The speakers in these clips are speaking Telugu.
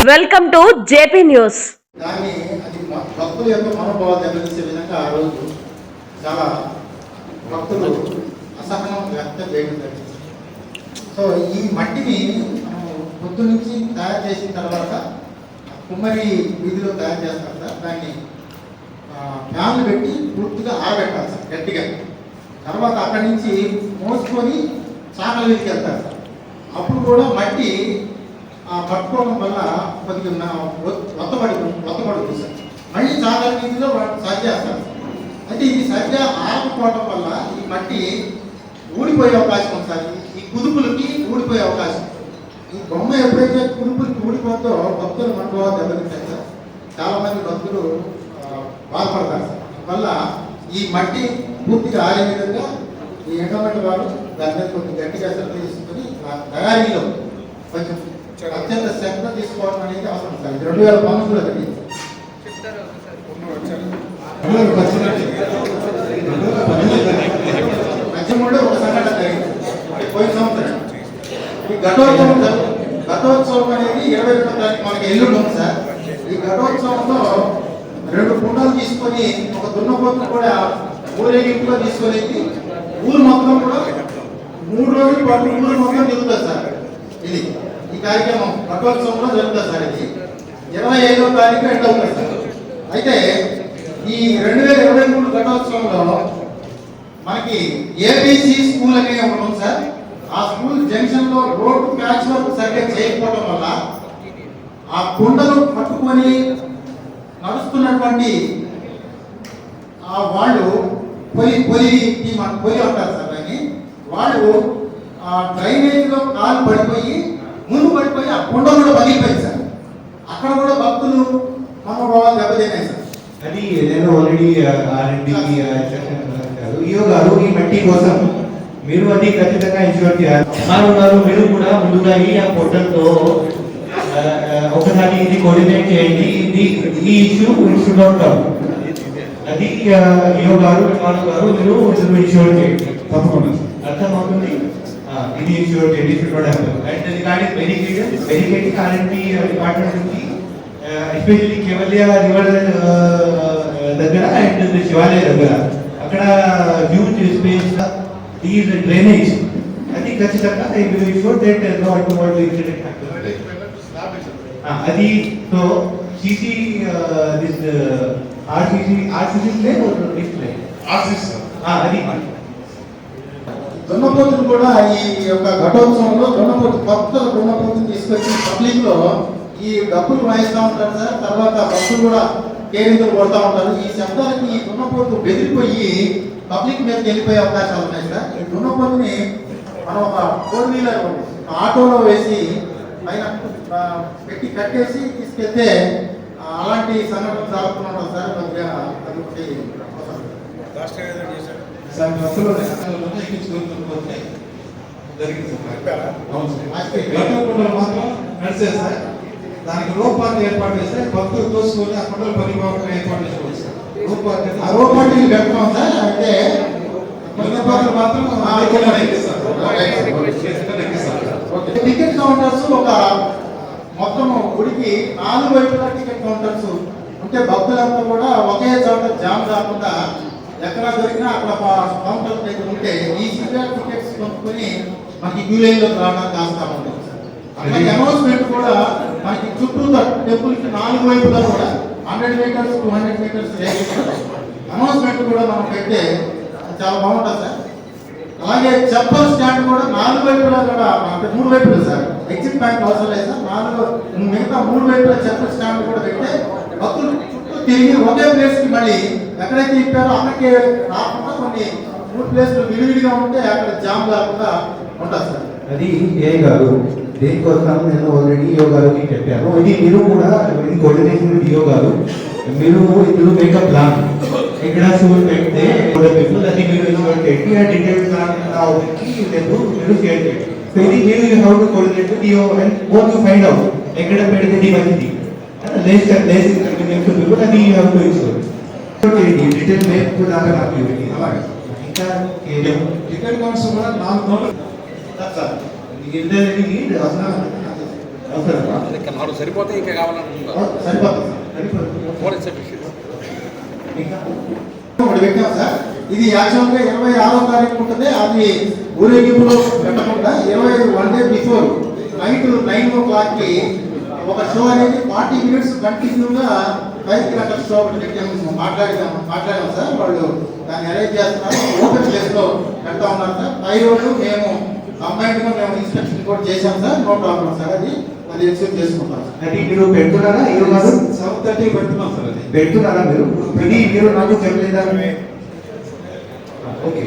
Welcome to JP news. దాన్ని అది భక్తుల యొక్క మనోభావాలు దెబ్బతీసే విధంగా ఆ రోజు చాలా భక్తులు అసహనం వ్యక్తం చేయడం జరిగింది. సో ఈ మట్టిని మనం పొద్దు నుంచి తయారు చేసిన తర్వాత కుమ్మరి వీధిలో తయారు చేస్తారు సార్. దాన్ని ఆ, ఫ్యాన్లు పెట్టి పూర్తిగా ఆరబెట్టాలి సార్ గట్టిగా. తర్వాత అక్కడి నుంచి మోసుకొని చాకల వీధికి వెళ్తారు సార్. అప్పుడు కూడా మట్టి పట్టుకోవడం వల్ల కొద్దిగా నా ఒత్- ఒత్తబడి సార్. మళ్ళీ చాలా రీతిలో వాటిని సరి చేస్తారు అయితే ఇది సరిగా ఆరకపోవడం వల్ల ఈ మట్టి ఊడిపోయే అవకాశం ఉంది సార్. ఈ- కుదుపులకి ఊడిపోయే అవకాశం. ఈ బొమ్మ ఎప్పుడైతే కుదుపులకి ఊడిపోతుందో భక్తులు మనోభావాలు దెబ్బతింటాయి సార్. చాలామంది భక్తులు బాధపడతారు సార్. వల్ల ఈ మట్టి పూర్తిగా ఆరే విధంగా ఈ ఎండమంటి వారు దాని మీద కొంచెం గట్టిగా శ్రద్ధ తీసుకుని తయారీలో కొంచెం అత్యంత శ్రద్ధ తీసుకోవడం అనేది అవసరం సార్. ఇది రెండు వేల పంతొమ్మిదిలో జరిగింది. మధ్యమూడు ఒక సంఘటన జరిగింది. పోయిన సంవత్సరం. ఈ ఘటోత్సవం ఘటోత్సవం అనేది ఇరవై రెండో తారీఖు మనకి ఎల్లుండి ఉంది సార్. ఈ ఘటోత్సవంలో రెండు కుండలు తీసుకొని ఒక దున్నపోతును కూడా ఊరేగింపులో తీసుకొని ఊరు మొత్తం కూడా మూడు రోజుల పాటు ఊరు మొత్తం తిరుగుతుంది సార్. ఇది కార్యక్రమం రథోత్సవంలో జరుగుతుంది సార్ ఇది. ఇరవై ఐదో తారీఖు ఎండ్ అవుతుంది సార్. అయితే ఈ రెండు వేల ఇరవై మూడు ఘటోత్సవంలో మనకి ఏబిసి స్కూల్ అనే ఒకటి ఉంది సార్. ఆ స్కూల్ జంక్షన్లో రోడ్డు ప్యాచ్ వర్క్ సరిగ్గా చేయకపోవడం వల్ల ఆ కుండలు పట్టుకొని నడుస్తున్నటువంటి ఆ వాళ్ళు పొలి పొలి టీం పొలి అంటారు సార్ దాన్ని. వాళ్ళు ఆ డ్రైనేజ్లో కాలు పడిపోయి ముందు పడిపోయి ఆ కుండ కూడా పగిలిపోయింది సార్. అక్కడ కూడా భక్తులు మనోభావాలు దెబ్బతిన్నాయి సార్. అది నేను ఆల్రెడీ ఆర్ఎండి ఈయో గారు ఈ మట్టి కోసం మీరు అది ఖచ్చితంగా ఇన్షూర్ చేయాలి. ఉన్నారు మీరు కూడా ముందుగా ఈ పోర్టల్తో ఒకసారి ఇది కోఆర్డినేట్ చేయండి. ఇది ఈ ఇష్యూ ఇష్యూ నాట్ కమ్ అది ఈయో గారు కుమార్ గారు మీరు ఇన్షూర్ చేయండి. తప్పకుండా ఆ, ఇది ఇన్షూర్ చేయండి should not happen and regarding verification verificating RMD department నుంచి ఎస్పెషల్లీ కేవల్య రివర్ దగ్గర అండ్ శివాలయ దగ్గర అక్కడ హ్యూజ్ స్పేస్ ఈజ్ డ్రైనేజ్ అది ఖచ్చితంగా I will sure that no అటువంటి ఇన్సిడెంట్ అది so CC this RCC RCC play display అది. దున్నపోతులు కూడా ఈ యొక్క ఘటోత్సవంలో దున్నపోతు కొత్త దున్నపోతుని తీసుకొచ్చి పబ్లిక్లో ఈ డబ్బులు వాయిస్తూ ఉంటారు సార్. తర్వాత భక్తులు కూడా కేరింతలు కొడతా ఉంటారు. ఈ శబ్దాలకి ఈ దున్నపోతు బెదిరిపోయి పబ్లిక్ మీదకి వెళ్ళిపోయే అవకాశాలు ఉన్నాయి సార్. ఈ దున్నపోతుని మనం ఒక ఫోర్ వీలర్ ఆటోలో వేసి పైన పెట్టి కట్టేసి తీసుకెళ్తే అలాంటి సంఘటనలు జరుగుతున్నాం సార్. కొద్దిగా అది సార్ బస్సులో జరిగింది సార్. అవును సార్. మాత్రం నడిచే సార్. దానికి రూపాన్ని ఏర్పాటు చేస్తే భక్తులు తోసుకొని ఆ కుండలు పరిభాగంగా ఏర్పాటు చేసుకోవచ్చు సార్. రూపాన్ని ఆ రోబోటిక్ పెట్టుకోం సార్. అంటే కుండపాత్రలు మాత్రం. టికెట్ కౌంటర్స్ ఒక మొత్తం గుడికి నాలుగు వైపులా టికెట్ కౌంటర్స్ ఉంటే భక్తులంతా కూడా ఒకే చోట జామ్ కాకుండా ఎక్కడ దొరికినా అక్కడ కౌంటర్ దగ్గర ఉంటే ఈజీగా టికెట్స్ కొనుక్కొని మనకి క్యూ లైన్లోకి రావడానికి ఆస్కారం ఉంటుంది అలాగే అనౌన్స్మెంట్ కూడా మనకి చుట్టూ టెంపుల్కి నాలుగు వైపులా కూడా hundred metres two hundred metres announcement కూడా మనం పెడితే చాలా బాగుంటుంది సార్. అలాగే చెప్పల్ స్టాండ్ కూడా నాలుగు వైపులా కూడా అంటే మూడు వైపులు సార్. ఎగ్జిట్ పాయింట్ అవసరం లేదు సార్. నాలుగు మిగతా మూడు వైపుల చెప్పల్ స్టాండ్ కూడా పెడితే భక్తులు చుట్టూ తిరిగి ఒకే ప్లేస్కి మళ్ళీ ఎక్కడైతే ఇప్పారో అక్కడికి రాకుండా కొన్ని మూడు ప్లేస్లు విడివిడిగా ఉంటే అక్కడ జామ్ కాకుండా ఉంటుంది సార్ అది ఏ గారు దేనికోసం నేను ఆల్రెడీ ఈయో చెప్పాను ఇది మీరు కూడా ఇది కోఆర్డినేషన్ యోగాలు మీరు ఇందులో మేక్ అ ప్లాన్ ఇక్కడ షూట్ పెడితే పీపుల్ అది మీరు షూట్ పెట్టి ఆ డీటెయిల్స్ ప్లాన్ అవుతుంది లేదు మీరు షేర్ చేయండి సో ఇది మీరు you how to coordinate with you and what you find out ఎక్కడ పెడితే ఇది మంచిది లేస్ లేస్ ఇన్కన్వీనియన్స్ పీపుల్ అది యూ హౌ టు ఇన్షూర్ చేయండి డీటెయిల్ నాకు అలాగే. ఇంకా టికెట్ కౌంటర్స్ కూడా నాలుగు నోట్లు సార్ సరిపోతే ఇంకా కావాలనుకుంటున్నారు ఇది యాక్చువల్గా ఇరవై ఆరో తారీఖు ఉంటుంది అది ఊరేగింపులో పెట్టకుండా ఇరవై one day before night nine o క్లాక్కి ఒక షో అనేది ఫార్టీ మినిట్స్ కంటిన్యూగా కిలోమీటర్ షో ఒకటి పెట్టాము మాట్లాడాము మాట్లాడాము సార్. వాళ్ళు దాన్ని అరేంజ్ చేస్తున్నారు. ఓపెన్ ప్లేస్లో పెడతా ఉన్నారు సార్. పై రోజు మేము కంబైన్డ్గా మేము ఇన్స్పెక్షన్ కూడా చేశాం సార్. నో ప్రాబ్లం సార్ అది. అది ఎక్స్పెక్ట్ చేసుకుంటాం సార్. అది మీరు పెడుతున్నారా? ఈ గారు సెవెన్ థర్టీ పెడుతున్నాం సార్ అది. పెడుతున్నారా మీరు? ఇది మీరు నాకు చెప్పలేదా? ఓకే.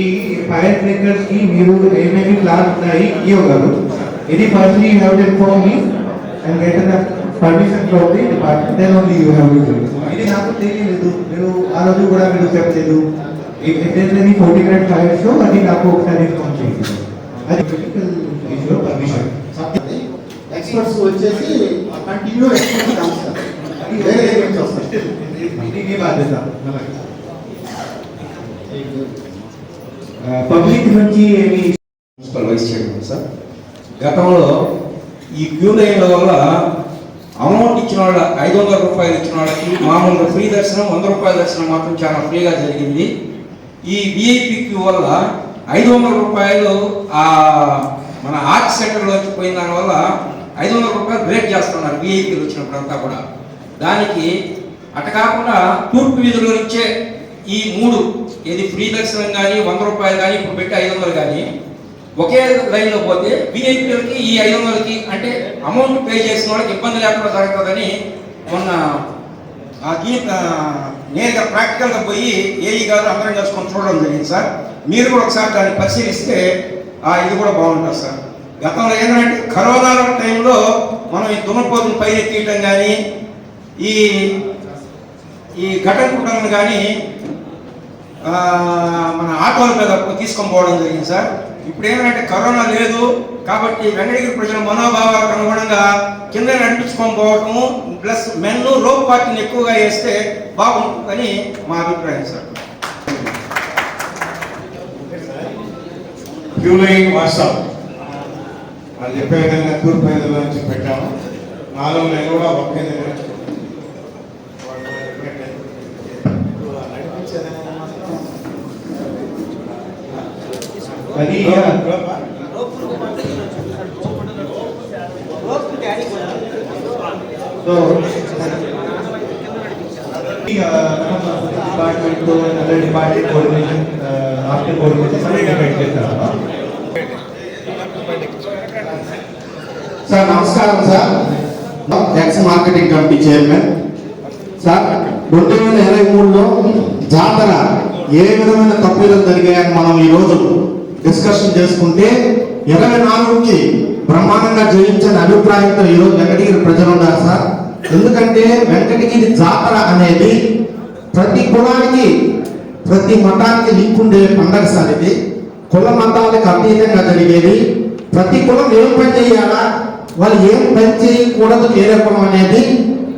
ఈ ఫైర్ బ్రేకర్స్కి మీరు ఏమేమి ప్లాన్ ఉన్నాయి? ఈ గారు ఇది first you have to inform me and get the permission from the department then only you have to ఇది నాకు తెలియలేదు మీరు ఆ రోజు కూడా మీరు చెప్పలేదు. ఎన్ని ఫోర్టీ మినిట్ ఫైర్ షో అది నాకు ఒకసారి ఇన్ఫార్మ్ చేయండి. అది క్రిటికల్ ఇష్యూ పర్మిషన్ ఎక్స్పర్ట్స్ వచ్చేసి కంటిన్యూ ఎక్స్పర్ట్స్ రాస్తారు వేరే ఏజెంట్స్ వస్తారు ఇది మీ బాధ్యత. పబ్లిక్ నుంచి ఏమి వైస్ చైర్మన్ సార్. గతంలో ఈ క్యూ లైన్ల వల్ల అమౌంట్ ఇచ్చిన వాళ్ళ ఐదు వందల రూపాయలు ఇచ్చిన వాళ్ళకి మామూలుగా ఫ్రీ దర్శనం వంద రూపాయల దర్శనం మాత్రం చాలా ఫ్రీగా జరిగింది. ఈ విఐపి క్యూ వల్ల ఐదు వందల రూపాయలు ఆ మన ఆర్ట్ సెంటర్లోకి పోయిన దానివల్ల ఐదు వందల రూపాయలు బ్రేక్ చేస్తున్నారు విఐపీలు వచ్చినప్పుడు అంతా కూడా. దానికి అట కాకుండా తూర్పు వీధిలో నుంచే ఈ మూడు ఏది ఫ్రీ దర్శనం కానీ వంద రూపాయలు కానీ ఇప్పుడు పెట్టి ఐదు వందలు కానీ ఒకే లైన్లో పోతే విఐపీలకి ఈ ఐదు వందలకి అంటే అమౌంట్ పే చేసిన వాళ్ళకి ఇబ్బంది లేకుండా జరుగుతుందని మొన్న ఆ నేరుగా ప్రాక్టికల్గా పోయి ఏఈ గారు అందరం కలుసుకొని చూడడం జరిగింది సార్. మీరు కూడా ఒకసారి దాన్ని పరిశీలిస్తే ఆ, ఇది కూడా బాగుంటుంది సార్. గతంలో ఏంటంటే కరోనా టైంలో మనం ఈ దున్నపోతుని పైరెత్తియటం కానీ ఈ ఈ ఘటన కుటుంబం కానీ మన ఆటోల మీద తీసుకొని పోవడం జరిగింది సార్. ఇప్పుడు ఏమంటే కరోనా లేదు కాబట్టి వెంకటగిరి ప్రజల మనోభావాలకు అనుగుణంగా కింద నడిపించుకొని పోవటము ప్లస్ మెన్ రోప్ పార్టీని ఎక్కువగా వేస్తే బాగుంటుందని మా అభిప్రాయం సార్. Queue WhatsApp. వాళ్ళు చెప్పే విధంగా తూర్పు నుంచి పెట్టాము. నాలుగు నెలలు కూడా ఒకే దగ్గర నుంచి పెట్టాము. అది so department other department coordination after coordination సరే డిపెండ్ చేస్తారా సార్ నమస్కారం sir. Ex marketing committee chairman sir రెండు వేల ఇరవై మూడులో జాతర ఏ విధమైన తప్పులు జరిగాయని మనం ఈరోజు డిస్కషన్ చేసుకుంటే ఇరవై నాలుగుకి బ్రహ్మాండంగా జయించిన అభిప్రాయంతో ఈరోజు వెంకటగిరి ప్రజలు ఉన్నారు సార్. ఎందుకంటే వెంకటగిరి జాతర అనేది ప్రతి కులానికి ప్రతి మతానికి లింక్ ఉండే పండగ సార్ ఇది. కుల మతాలకు అతీతంగా జరిగేది. ప్రతి కులం ఏం పని చేయాలా? వాళ్ళు ఏం పని చేయకూడదు వేరే కులం అనేది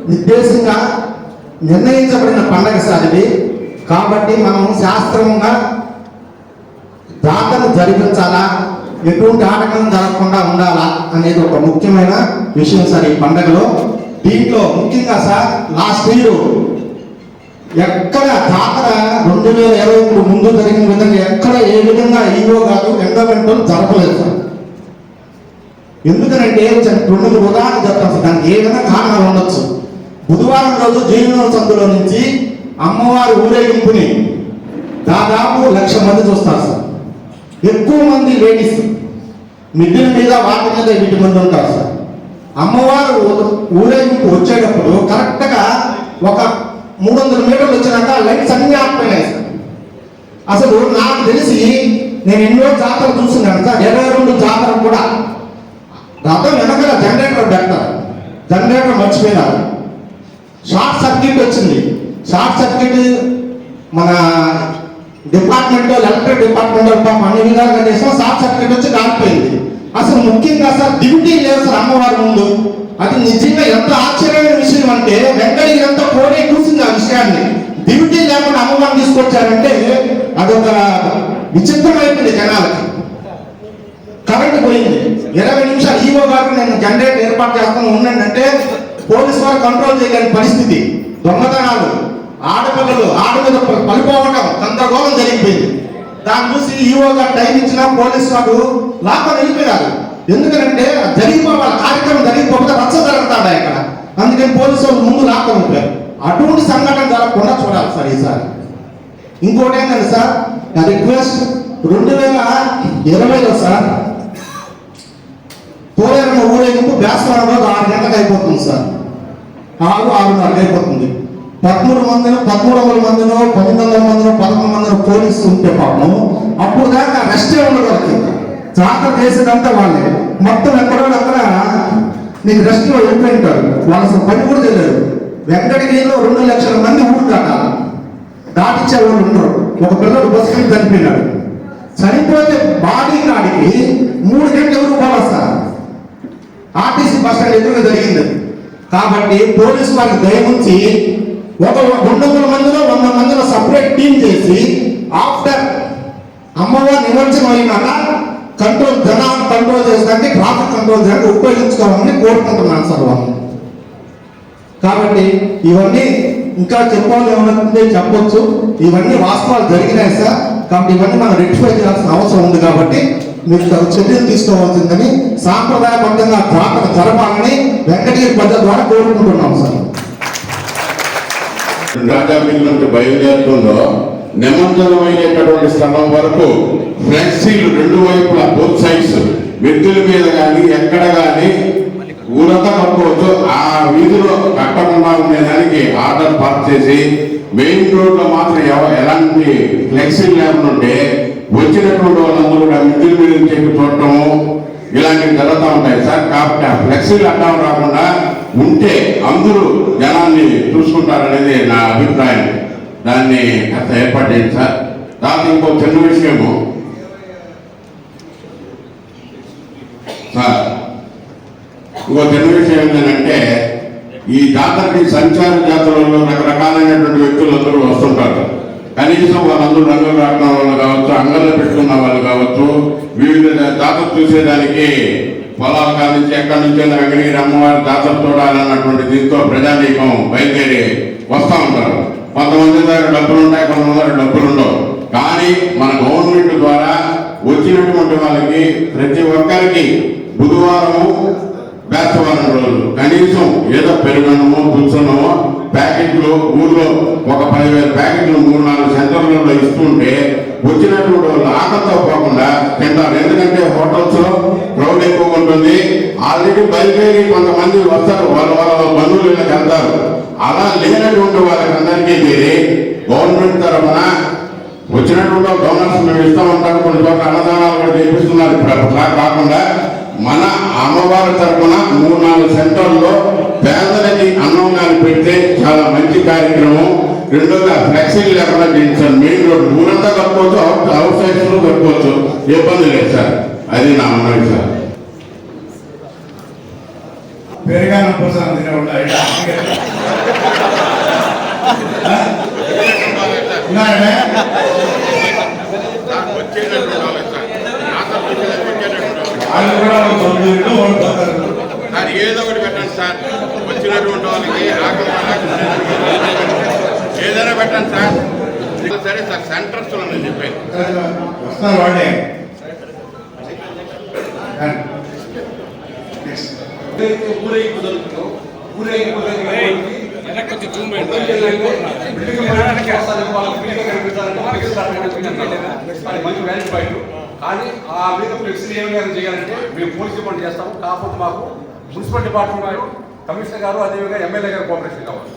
నిర్దేశంగా నిర్ణయించబడిన పండగ సార్ ఇది. కాబట్టి మనం శాస్త్రంగా జాతరను జరిపించాలా? ఎటువంటి ఆటంకం జరగకుండా ఉండాలా అనేది ఒక ముఖ్యమైన విషయం సార్ ఈ పండగలో. దీంట్లో ముఖ్యంగా సార్ లాస్ట్ ఇయర్ ఎక్కడ జాతర రెండు వేల ఇరవై మూడు ముందు జరిగిన విధంగా ఎక్కడ ఏ విధంగా ఈవో కాదు ఎండమెంటల్ జరపలేదు సార్. ఎందుకనంటే రెండు ఉదాహరణ చెప్తాను సార్. దానికి ఏదైనా కారణాలు ఉండొచ్చు? బుధవారం రోజు జీవనం సందులో నుంచి అమ్మవారి ఊరేగింపుని దాదాపు లక్ష మంది చూస్తారు సార్. ఎక్కువ మంది లేడీస్ మిద్దెల మీద వాటి మీద వీటి మంది ఉంటారు సార్. అమ్మవారు ఊరేగింపు వచ్చేటప్పుడు కరెక్ట్గా ఒక మూడు వందల మీటర్లు వచ్చినాక లైట్స్ అన్నీ ఆపిపోయినాయి సార్. అసలు నాకు తెలిసి నేను ఎన్నో జాతర చూస్తున్నాను సార్. ఇరవై రెండు జాతర కూడా. రథం వెనకాల జనరేటర్ పెడతారు జనరేటర్ మర్చిపోయినారు. షార్ట్ సర్క్యూట్ వచ్చింది. షార్ట్ సర్క్యూట్ మన డిపార్ట్మెంట్ ఎలక్ట్రిక్ డిపార్ట్మెంట్ పాపం అన్ని విధాలుగా చేసాం షార్ట్ సర్క్యూట్ వచ్చి కాలిపోయింది. అసలు ముఖ్యంగా సార్ డ్యూటీ లేదు సార్ అమ్మవారి ముందు. అది నిజంగా ఎంత ఆశ్చర్యమైన విషయం అంటే వెంకటగిరి ఎంత కోడే కూర్చుంది ఆ విషయాన్ని. డ్యూటీ లేకుండా అమ్మవారిని తీసుకొచ్చారంటే అదొక విచిత్రమైపోయింది జనాలకి. కరెంట్ పోయింది. ఇరవై నిమిషాలు ఈవో గారు నేను జనరేటర్ ఏర్పాటు చేస్తాను. ఉండండి అంటే పోలీసు వారు కంట్రోల్ చేయలేని పరిస్థితి. దొంగతనాలు. ఆడపిల్లలు ఆడ మీద ప- పడిపోవడం గందరగోళం జరిగిపోయింది. దాన్ని చూసి ఈవో గారు టైం ఇచ్చిన పోలీసు వాడు లాక్కొని వెళ్ళిపోయారు. ఎందుకంటే జరిగిపోవాలి కార్యక్రమం జరిగిపోతే రచ్చ జరుగుతాడు ఇక్కడ? అందుకని పోలీసు వాళ్ళు ముందు లాక్కొని ఉంటారు అటువంటి సంఘటన జరగకుండా చూడాలి సార్ ఈసారి. ఇంకోటి ఏంటంటే సార్ నా రిక్వెస్ట్ రెండు వేల ఇరవైలో సార్ పోలేరమ్మ ఊరేగింపు బేస్తవాడ రోజు ఆరు గంటలకు అయిపోతుంది సార్. ఆరు ఆరున్నరకు అయిపోతుంది. పదమూడు మందిలో పదమూడు వందల మందిలో పన్నెండు వందల మందిలో పదకొండు మందిలో పోలీసులు ఉంటే పాపం అప్పుడు దాకా రెస్టే ఉండదు వాళ్ళకి. జాతర చేసేదంతా వాళ్ళే. మొత్తం ఎక్కడో అక్కడ నీకు రెస్ట్లో వెళ్ళిపోయింటారు వాళ్ళు అసలు పని కూడా తెలియదు. వెంకటగిరిలో రెండు లక్షల మంది ఊరు దాటాలి దాటిచ్చే వాళ్ళు ఉండరు. ఒక పిల్లడు బస్సు మీద చనిపోయినాడు. చనిపోతే బాడీ నాడికి మూడు గంటల ఎవరు పోవాలి ఆర్టీసీ బస్ స్టాండ్ ఎదురుగా జరిగింది. కాబట్టి పోలీసు వారికి దయముంచి ఒక రెండు వందల మందిలో వంద మందిలో సపరేట్ టీం చేసి ఆఫ్టర్ అమ్మవారి నిమజ్జనం అయినాక కంట్రోల్ జనాన్ని కంట్రోల్ చేసడానికి ట్రాఫిక్ కంట్రోల్ చేయడానికి ఉపయోగించుకోవాలని కోరుకుంటున్నాను సార్ వాళ్ళు. కాబట్టి ఇవన్నీ ఇంకా చెప్పాలి ఏమవుతుంది చెప్పొచ్చు. ఇవన్నీ వాస్తవాలు జరిగినాయి సార్. కాబట్టి ఇవన్నీ మనం రెక్టిఫై చేయాల్సిన అవసరం ఉంది కాబట్టి మీరు తగు చర్యలు తీసుకోవాల్సిందని సాంప్రదాయబద్ధంగా జాతర జరపాలని వెంకటగిరి ప్రజల ద్వారా కోరుకుంటున్నాం సార్. రాజాపల్లి నుండి బయలుదేరుతుందో నిమజ్జనం స్థలం వరకు ఫ్లెక్సీలు రెండు వైపులా బోత్ సైడ్స్ వ్యక్తుల మీద కానీ ఎక్కడ కానీ ఊరంతా కట్టుకోవచ్చు ఆ వీధిలో కట్టకుండా ఉండేదానికి ఆర్డర్ పాస్ చేసి మెయిన్ రోడ్లో మాత్రం ఎలాంటి ఫ్లెక్సీలు లేకుండా ఉంటే వచ్చినటువంటి వాళ్ళందరూ కూడా మిద్దుల మీద చెప్పి చూడటము ఇలాంటివి జరుగుతూ ఉంటాయి. సార్ కాబట్టి ఆ ఫ్లెక్సీలు అడ్డం రాకుండా ఉంటే అందరూ జనాన్ని చూసుకుంటారనేది నా అభిప్రాయం. దాన్ని కాస్త ఏర్పాటు చేయండి సార్. దాని ఇంకో చిన్న విషయము సార్ ఇంకో చిన్న విషయం ఏంటంటే ఈ జాతరకి సంచార జాతరలో రకరకాలైనటువంటి వ్యక్తులు అందరూ వస్తుంటారు. కనీసం వాళ్ళందరూ రంగులు రావడం వాళ్ళు కావచ్చు అంగళ్ళు పెట్టుకున్న వాళ్ళు కావచ్చు వివిధ జాతర చూసేదానికి పొలాల కాడ నుంచి ఎక్కడి నుంచి వెంకటగిరి అమ్మవారి జాతర చూడాలన్నటువంటి దీంతో ప్రజానీకం బయలుదేరి వస్తూ ఉంటారు. కొంతమంది దగ్గర డబ్బులు ఉంటాయి కొంతమంది దగ్గర డబ్బులు ఉండవు. కానీ మన గవర్నమెంట్ ద్వారా వచ్చినటువంటి వాళ్ళకి ప్రతి ఒక్కరికి బుధవారము బేస్తవారం రోజులు కనీసం ఏదో పెరుగన్నమో పుచ్చనమో ప్యాకెట్లు ఊర్లో ఒక పదివేల ప్యాకెట్లు మూడు నాలుగు సెంటర్లలో ఇస్తుంటే వచ్చినటువంటి వాళ్ళు ఆకలితో పోకుండా తింటారు. ఎందుకంటే హోటల్స్లో క్రౌడ్ ఎక్కువ ఉంటుంది. ఆల్రెడీ బయలుదేరి కొంతమంది వస్తారు. వాళ్ళ వాళ్ళ బంధువులు ఇళ్ళకి వెళ్తారు. అలా లేనటువంటి వాళ్ళకందరికీ చేరి గవర్నమెంట్ తరఫున వచ్చినటువంటి డోనర్స్ మేము ఇస్తా ఉంటారు కొన్ని చోట్ల అన్నదానాలు కూడా చేపిస్తున్నారు. ఇప్పుడు అట్లా కాకుండా మన అమ్మవారి తరఫున మూడు నాలుగు సెంటర్లో కార్యక్రమం. రెండోగా ఫ్లెక్సీలు లేకుండా చేయించారు మెయిన్ రోడ్ ఊరంతా కట్టుకోవచ్చు అవుట్ అవుట్ సైడ్స్లో కట్టుకోవచ్చు. ఇబ్బంది లేదు సార్. అది నా మనవి సార్. పెరిగాన ప్రసాదం తినేవాళ్ళు ఆయన. ఉన్నాయనే? వాళ్ళు కూడా ఒక తొమ్మిది ఇంట్లో ఓడిపోతారు. సార్ ఏదో ఒకటి పెట్టండి సార్. వచ్చినటువంటి వాళ్ళకి ఏదైనా పెట్టండి సార్. సరే సార్ సెంటర్స్ నేను చెప్పాను. వాళ్ళే. కానీ. ఊరేగింపు ఊరేగింపు వెనక్కి జూమ్ మంచి పాయింట్ ఆ మీద ఫ్లెక్సీ ఏమైనా చేయాలంటే మేము పోలీస్ డిపార్ట్మెంట్ చేస్తాము. కాకపోతే మాకు మున్సిపల్ డిపార్ట్మెంట్ వారు కమిషనర్ గారు అదేవిధంగా ఎమ్మెల్యే గారు కోఆపరేషన్ కావాలి.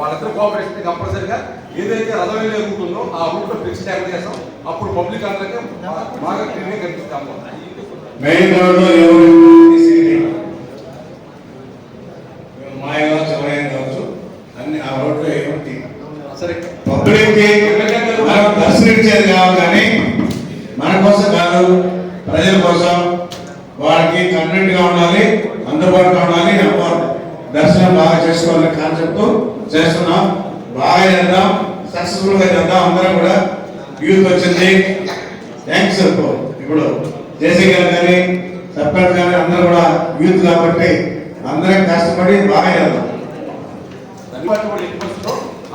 వాళ్ళిద్దరు కోఆపరేషన్ కంపల్సరీగా ఏదైతే రథం వెళ్ళే రూట్ ఉందో ఆ రూట్లో ఫ్లెక్సీ ట్యాగ్ చేస్తాం. అప్పుడు పబ్లిక్ అందరికీ బాగా క్లియర్గా కనిపిస్తాము మెయిన్ కావచ్చు. అన్ని ఆ రోడ్లో సరే. పబ్లిక్కి మనం దర్శనించేది కావాలి కానీ మన కోసం కాదు ప్రజల కోసం వాళ్ళకి కన్వెంట్గా ఉండాలి అందుబాటులో ఉండాలి అమ్మవారు దర్శనం బాగా చేసుకోవాలనే కాన్సెప్ట్ చేస్తున్నాం. బాగా చేద్దాం. సక్సెస్ఫుల్గా చేద్దాం. అందరం కూడా యూత్ వచ్చింది. థ్యాంక్స్ ఇప్పుడు జేసీ గారు కానీ చెప్పారు కానీ అందరూ కూడా యూత్ కాబట్టి అందరం కష్టపడి బాగా చేద్దాం.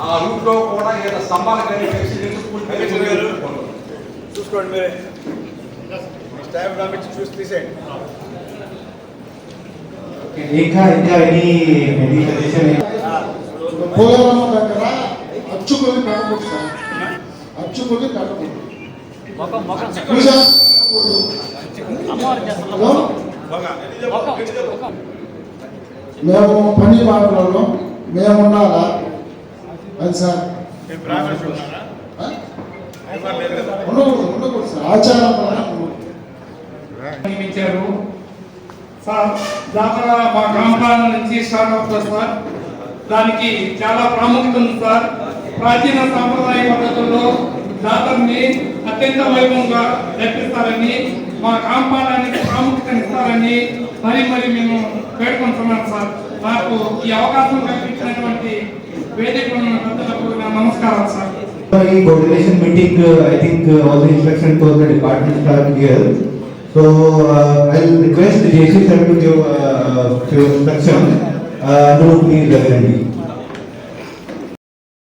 ఆ రూట్లో కూడా ఏదైనా స్తంభాలు కానీ ఫ్లెక్సీ కానీ స్కూల్ కానీ చూసుకోండి మీరే. స్టాఫ్ పంపించి చూసి తీసేయండి. ఇంకా ఇంకా ఎనీ ఎనీ పోలవరం దగ్గర అచ్చుకొని పెట్టకూడదు సార్ అచ్చుకొని హలో? మేము పని మాటలలో మేము ఉండాలా అది సార్? ఉండకూడదు ఉండకూడదు సార్. ఆచారం. నియమించారు. సార్ జాతర మా గ్రామాల నుంచి స్టార్ట్ అవుతుంది సార్. దానికి చాలా ప్రాముఖ్యత ఉంది సార్ ప్రాచీన సాంప్రదాయ పద్ధతుల్లో జాతరని అత్యంత వైభవంగా జరిపిస్తారని మా కాంపాడానికి ప్రాముఖ్యత ఇస్తారని మరి మరి మేము వేడుకుంటున్నాం సార్ నాకు ఈ అవకాశం కల్పించినటువంటి వేదికలను పెద్దలకు నా నమస్కారం సార్ ఈ coordination meeting, uh, I think uh, all the inspection for the departments are here. So uh, I'll request the JC sir to give uh, uh few instruction. uh, Mulukni Revenue.